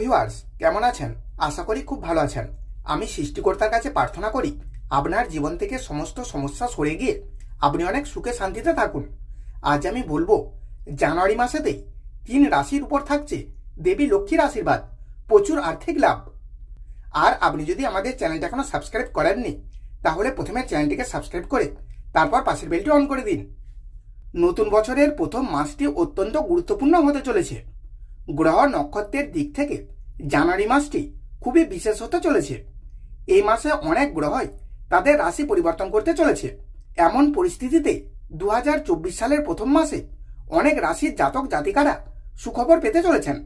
Viewers, কেমন আছেন? আশা করি খুব ভালো আছেন। আমি সৃষ্টিকর্তার কাছে প্রার্থনা করি, আপনার জীবন থেকে সমস্ত সমস্যা সরে গিয়ে আপনি অনেক সুখে শান্তিতে থাকুন। আজ আমি বলব, জানুয়ারি মাসেতেই তিন রাশির উপর থাকছে দেবী লক্ষ্মীর আশীর্বাদ, প্রচুর আর্থিক লাভ। আর আপনি যদি আমাদের চ্যানেলটা এখনও সাবস্ক্রাইব করেননি, তাহলে প্রথমে চ্যানেলটিকে সাবস্ক্রাইব করে তারপর পাশের বেলটি অন করে দিন। নতুন বছরের প্রথম মাসটি অত্যন্ত গুরুত্বপূর্ণ হতে চলেছে। গ্রহ নক্ষত্রের দিক থেকে জানুয়ারি মাসটি খুবই বিশেষ হতে চলেছে। এই মাসে অনেক গ্রহই তাদের রাশি পরিবর্তন করতে চলেছে। এমন পরিস্থিতিতে দু হাজার চব্বিশ সালের প্রথম মাসে অনেক রাশির জাতক জাতিকারা সুখবর পেতে চলেছেন।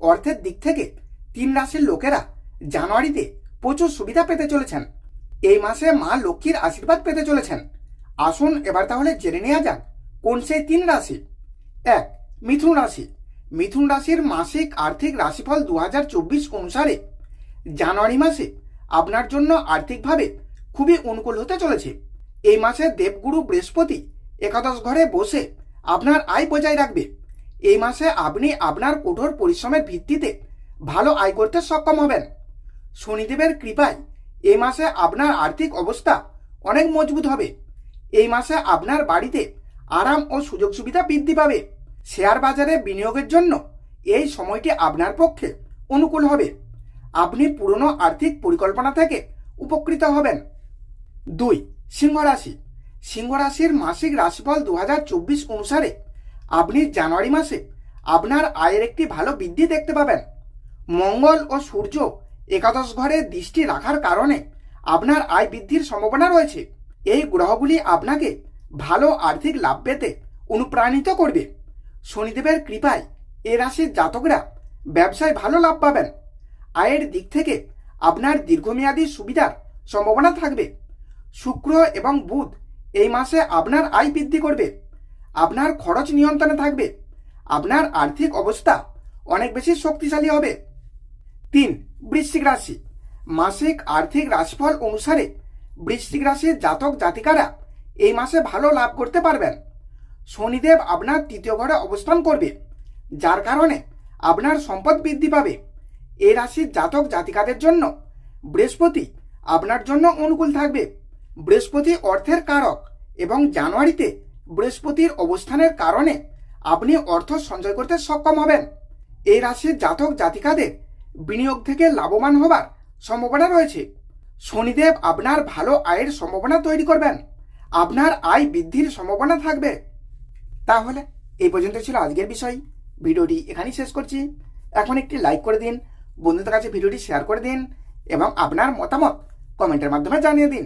অর্থের দিক থেকে তিন রাশির লোকেরা জানুয়ারিতে প্রচুর সুবিধা পেতে চলেছেন। এই মাসে মা লক্ষ্মীর আশীর্বাদ পেতে চলেছেন। আসুন এবার তাহলে জেনে নেওয়া যাক কোন সেই তিন রাশি। এক, মিথুন রাশি। মিথুন রাশির মাসিক আর্থিক রাশিফল দু হাজার চব্বিশ অনুসারে জানুয়ারি মাসে আপনার জন্য আর্থিকভাবে খুবই অনুকূল হতে চলেছে। এই মাসে দেবগুরু বৃহস্পতি একাদশ ঘরে বসে আপনার আয় বজায় রাখবে। এই মাসে আপনি আপনার কঠোর পরিশ্রমের ভিত্তিতে ভালো আয় করতে সক্ষম হবেন। শনিদেবের কৃপায় এই মাসে আপনার আর্থিক অবস্থা অনেক মজবুত হবে। এই মাসে আপনার বাড়িতে আরাম ও সুযোগ সুবিধা বৃদ্ধি পাবে। শেয়ার বাজারে বিনিয়োগের জন্য এই সময়টি আপনার পক্ষে অনুকূল হবে। আপনি পুরনো আর্থিক পরিকল্পনা থেকে উপকৃত হবেন। দুই সিংহ রাশি সিংহ রাশির মাসিক রাশিফল দু হাজার চব্বিশ অনুসারে আপনি জানুয়ারি মাসে আপনার আয়ের একটি ভালো বৃদ্ধি দেখতে পাবেন। মঙ্গল ও সূর্য একাদশ ঘরে দৃষ্টি রাখার কারণে আপনার আয় বৃদ্ধির সম্ভাবনা রয়েছে। এই গ্রহগুলি আপনাকে ভালো আর্থিক লাভ পেতে অনুপ্রাণিত করবে। শনিদেবের কৃপায় এ রাশির জাতকরা ব্যবসায় ভালো লাভ পাবেন। আয়ের দিক থেকে আপনার দীর্ঘমেয়াদী সুবিধার সম্ভাবনা থাকবে। শুক্র এবং বুধ এই মাসে আপনার আয় বৃদ্ধি করবে। আপনার খরচ নিয়ন্ত্রণে থাকবে। আপনার আর্থিক অবস্থা অনেক বেশি শক্তিশালী হবে। তিন, বৃশ্চিক রাশি। মাসিক আর্থিক রাশিফল অনুসারে বৃশ্চিক রাশির জাতক জাতিকারা এই মাসে ভালো লাভ করতে পারবেন। শনিদেব আপনার তৃতীয় ঘরে অবস্থান করবে, যার কারণে আপনার সম্পদ বৃদ্ধি পাবে। এই রাশির জাতক জাতিকাদের জন্য বৃহস্পতি আপনার জন্য অনুকূল থাকবে। বৃহস্পতি অর্থের কারক এবং জানুয়ারিতে বৃহস্পতির অবস্থানের কারণে আপনি অর্থ সঞ্চয় করতে সক্ষম হবেন। এই রাশির জাতক জাতিকাদের বিনিয়োগ থেকে লাভবান হবার সম্ভাবনা রয়েছে। শনিদেব আপনার ভালো আয়ের সম্ভাবনা তৈরি করবেন। আপনার আয় বৃদ্ধির সম্ভাবনা থাকবে। তাহলে এই পর্যন্ত ছিল আজকের বিষয়। ভিডিওটি এখানেই শেষ করছি। এখন একটি লাইক করে দিন, বন্ধুদের কাছে ভিডিওটি শেয়ার করে দিন এবং আপনার মতামত কমেন্টের মাধ্যমে জানিয়ে দিন।